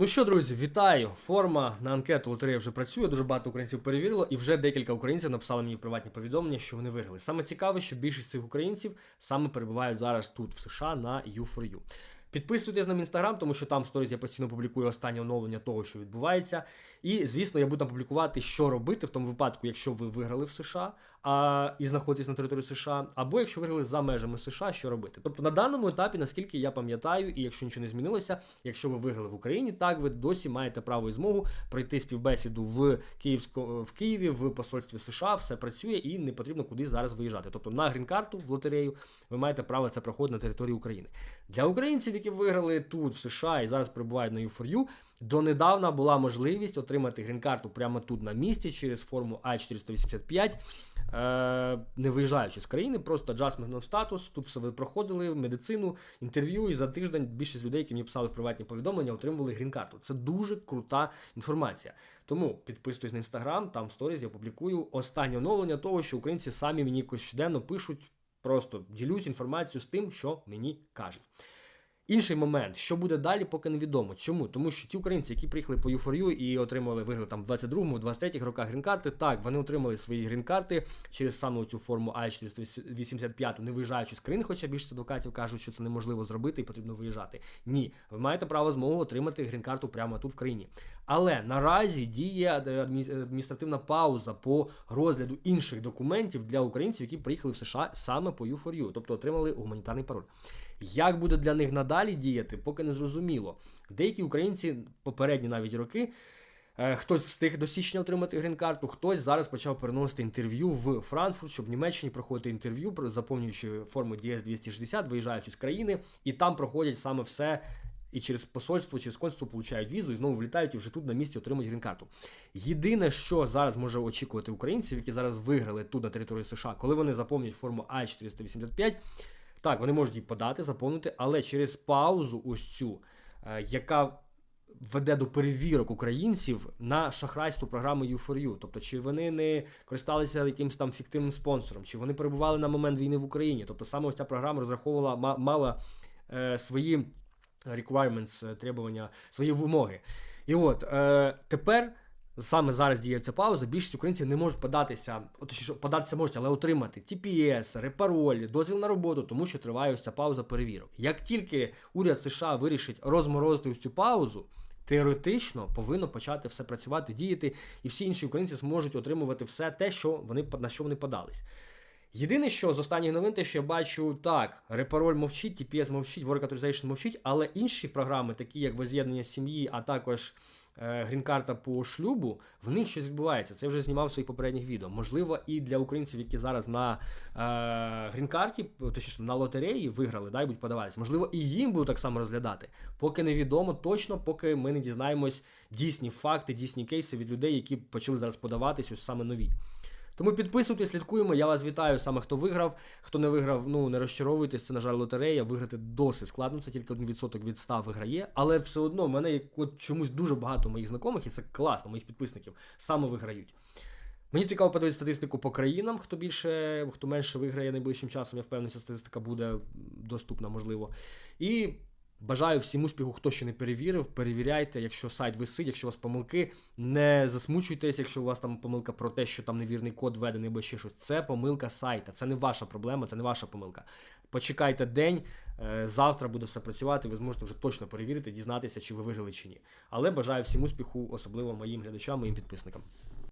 Ну що, друзі, вітаю! Форма на анкету лотереї вже працює. Дуже багато українців перевірило, і вже декілька українців написали мені приватні повідомлення, що вони виграли. Саме цікаве, що більшість цих українців саме перебувають зараз тут, в США, на U4U. Підписуйтесь на мій інстаграм, тому що там в сторіз я постійно публікую останнє оновлення того, що відбувається. І, звісно, я буду там публікувати, що робити в тому випадку, якщо ви виграли в США а, і знаходитесь на території США, або якщо виграли за межами США, що робити. Тобто на даному етапі, наскільки я пам'ятаю, і якщо нічого не змінилося, якщо ви виграли в Україні, так ви досі маєте право і змогу пройти співбесіду в Київсько в Києві, в посольстві США, все працює і не потрібно кудись зараз виїжджати. Тобто на грін-карту в лотерею ви маєте право це проходити на території України. Для українців, які виграли тут, в США і зараз перебувають на U4U, донедавна була можливість отримати грін-карту прямо тут на місці через форму А485, е, не виїжджаючи з країни, просто adjustment of статус. Тут все ви проходили, медицину, інтерв'ю, і за тиждень більшість людей, які мені писали в приватні повідомлення, отримували грін-карту. Це дуже крута інформація. Тому підписуйтесь на інстаграм, там в сторіз я публікую останнє оновлення того, що українці самі мені щоденно пишуть. Просто ділюсь інформацією з тим, що мені кажуть. Інший момент, що буде далі, поки невідомо. Чому? Тому що ті українці, які приїхали по U4U і отримали виграли там в 22-му, в 23-х роках грін-карти, так, вони отримали свої грін-карти через саме цю форму А485, не виїжджаючи з країни, хоча більшість адвокатів кажуть, що це неможливо зробити і потрібно виїжджати. Ні, ви маєте право змогу отримати грін-карту прямо тут в країні. Але наразі діє адміністративна пауза по розгляду інших документів для українців, які приїхали в США саме по U4U, тобто отримали гуманітарний пароль. Як буде для них надалі діяти, поки не зрозуміло. Деякі українці, попередні навіть роки, е, хтось встиг до січня отримати грін-карту, хтось зараз почав переносити інтерв'ю в Франкфурт, щоб в Німеччині проходити інтерв'ю, заповнюючи форму DS-260, виїжджаючи з країни, і там проходять саме все. І через посольство, через консульство получають візу і знову влітають і вже тут на місці отримують грін-карту. Єдине, що зараз може очікувати українців, які зараз виграли тут на території США, коли вони заповнюють форму А485, так, вони можуть її подати, заповнити, але через паузу, ось цю, е, яка веде до перевірок українців на шахрайство програми U4U. Тобто, чи вони не користалися якимось там фіктивним спонсором, чи вони перебували на момент війни в Україні. Тобто саме ось ця програма розраховувала, ма- мала е, свої requirements, е, требування, свої вимоги. І от е, тепер. Саме зараз діє ця пауза. Більшість українців не можуть податися, точніше, податися можуть, але отримати TPS, репароль, дозвіл на роботу, тому що триває ось ця пауза перевірок. Як тільки уряд США вирішить розморозити ось цю паузу, теоретично повинно почати все працювати, діяти, і всі інші українці зможуть отримувати все те, що вони на що вони подались. Єдине, що з останніх новин, те, що я бачу, так, репароль мовчить, TPS мовчить, Work Authorization мовчить, але інші програми, такі як воз'єднання сім'ї, а також грін-карта по шлюбу, в них щось відбувається. Це вже знімав в своїх попередніх відео. Можливо, і для українців, які зараз на е, грін-карті, точніше на лотереї виграли, да, і будуть подаватися. Можливо, і їм будуть так само розглядати. Поки невідомо точно, поки ми не дізнаємось дійсні факти, дійсні кейси від людей, які почали зараз подаватись, ось саме нові. Тому підписуйтесь, слідкуємо. Я вас вітаю саме хто виграв. Хто не виграв, ну не розчаровуйтесь. Це, на жаль, лотерея. Виграти досить складно. Це тільки 1% від 100 виграє. Але все одно в мене от чомусь дуже багато моїх знайомих, і це класно, моїх підписників саме виграють. Мені цікаво подивитися статистику по країнам. Хто більше, хто менше виграє найближчим часом. Я впевнений, що статистика буде доступна, можливо. І Бажаю всім успіху, хто ще не перевірив. Перевіряйте, якщо сайт висить, якщо у вас помилки, не засмучуйтесь, якщо у вас там помилка про те, що там невірний код введений або ще щось. Це помилка сайта. Це не ваша проблема, це не ваша помилка. Почекайте день, е, завтра буде все працювати. Ви зможете вже точно перевірити, дізнатися, чи ви виграли чи ні. Але бажаю всім успіху, особливо моїм глядачам, моїм підписникам.